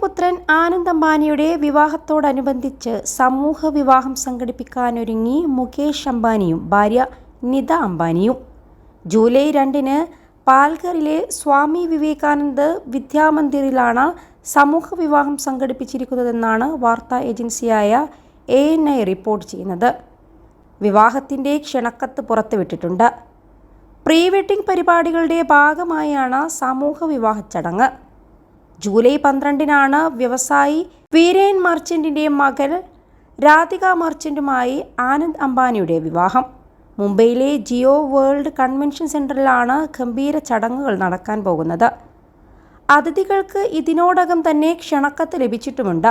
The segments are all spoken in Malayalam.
പുത്രൻ ആനന്ദ് അംബാനിയുടെ വിവാഹത്തോടനുബന്ധിച്ച് സമൂഹ വിവാഹം സംഘടിപ്പിക്കാനൊരുങ്ങി മുകേഷ് അംബാനിയും ഭാര്യ നിത അംബാനിയും. ജൂലൈ രണ്ടിന് പാൽഘറിലെ സ്വാമി വിവേകാനന്ദ് വിദ്യാമന്ദിറിലാണ് സമൂഹ വിവാഹം സംഘടിപ്പിച്ചിരിക്കുന്നതെന്നാണ് വാർത്താ ഏജൻസിയായ എ എൻ ഐ റിപ്പോർട്ട് ചെയ്യുന്നത്. വിവാഹത്തിന്റെ ക്ഷണക്കത്ത് പുറത്തുവിട്ടിട്ടുണ്ട്. പ്രീ വെഡിംഗ് പരിപാടികളുടെ ഭാഗമായാണ് സമൂഹ വിവാഹ ചടങ്ങ്. ജൂലൈ പന്ത്രണ്ടിനാണ് വ്യവസായി വീരേൻ മർച്ചന്റിന്റെ മകൾ രാധിക മർച്ചന്റുമായി ആനന്ദ് അംബാനിയുടെ വിവാഹം. മുംബൈയിലെ ജിയോ വേൾഡ് കൺവെൻഷൻ സെന്ററിലാണ് ഗംഭീര ചടങ്ങുകൾ നടക്കാൻ പോകുന്നത്. അതിഥികൾക്ക് ഇതിനോടകം തന്നെ ക്ഷണക്കത്ത് ലഭിച്ചിട്ടുമുണ്ട്.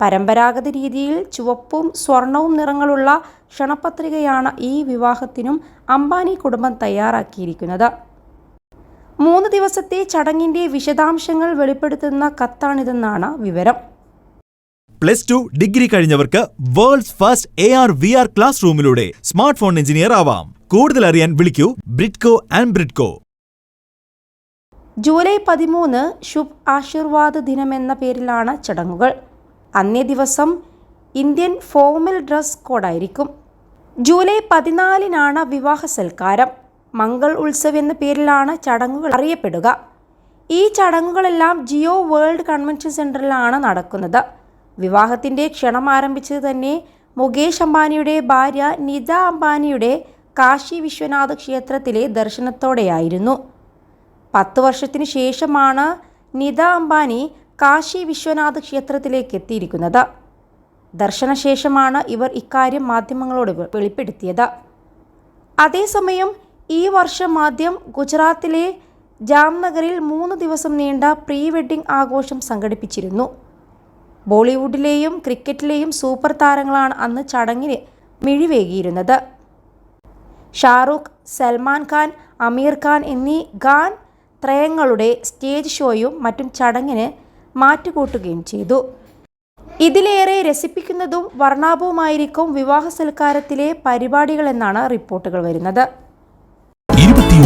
പരമ്പരാഗത രീതിയിൽ ചുവപ്പും സ്വർണവും നിറങ്ങളുള്ള ക്ഷണപത്രികയാണ് ഈ വിവാഹത്തിനും അംബാനി കുടുംബം തയ്യാറാക്കിയിരിക്കുന്നത്. മൂന്ന് ദിവസത്തെ ചടങ്ങിന്റെ വിശദാംശങ്ങൾ വെളിപ്പെടുത്തുന്ന കത്താണിതെന്നാണ് വിവരം. Plus two degree കഴിഞ്ഞവർക്ക് world's first A R V R class റൂമിലൂടെ smart phone engineer ആവാം. കൂടുതൽ അറിയാൻ വിളിക്കൂ ബ്രിഡ്കോ ആൻഡ് ബ്രിഡ്കോ. ജൂലൈ പതിമൂന്ന് ശുഭ് ആശീർവാദ് എന്ന പേരിലാണ് ചടങ്ങുകൾ. അന്നേ ദിവസം ഇന്ത്യൻ ഫോമൽ ഡ്രസ് കോഡായിരിക്കും. ജൂലൈ പതിനാലിനാണ് വിവാഹ സൽക്കാരം മംഗൾ ഉത്സവ് എന്ന പേരിലാണ് ചടങ്ങുകൾ അറിയപ്പെടുക. ഈ ചടങ്ങുകളെല്ലാം ജിയോ വേൾഡ് കൺവെൻഷൻ സെന്ററിലാണ് നടക്കുന്നത്. വിവാഹത്തിന്റെ ക്ഷണം ആരംഭിച്ചത് തന്നെ മുകേഷ് അംബാനിയുടെ ഭാര്യ നിത അംബാനിയുടെ കാശി വിശ്വനാഥ് ക്ഷേത്രത്തിലെ ദർശനത്തോടെയായിരുന്നു. പത്ത് വർഷത്തിന് ശേഷമാണ് നിത അംബാനി കാശി വിശ്വനാഥ് ക്ഷേത്രത്തിലേക്ക് എത്തിയിരിക്കുന്നത്. ദർശനശേഷമാണ് ഇവർ ഇക്കാര്യം മാധ്യമങ്ങളോട് വെളിപ്പെടുത്തിയത്. അതേസമയം ഈ വർഷം ആദ്യം ഗുജറാത്തിലെ ജാംനഗറിൽ മൂന്ന് ദിവസം നീണ്ട പ്രീ വെഡ്ഡിംഗ് ആഘോഷം സംഘടിപ്പിച്ചിരുന്നു. ബോളിവുഡിലെയും ക്രിക്കറ്റിലെയും സൂപ്പർ താരങ്ങളാണ് അന്ന് ചടങ്ങിന് മിഴിവേകിയിരുന്നത്. ഷാറൂഖ് സൽമാൻ ഖാൻ അമീർ ഖാൻ എന്നീ ഖാൻ ത്രയങ്ങളുടെ സ്റ്റേജ് ഷോയും മറ്റും ചടങ്ങിന് മാറ്റുകൂട്ടുകയും ചെയ്തു. ഇതിലേറെ രസിപ്പിക്കുന്നതും വർണാഭവുമായിരിക്കും വിവാഹ സൽക്കാരത്തിലെ പരിപാടികളെന്നാണ് റിപ്പോർട്ടുകൾ വരുന്നത്.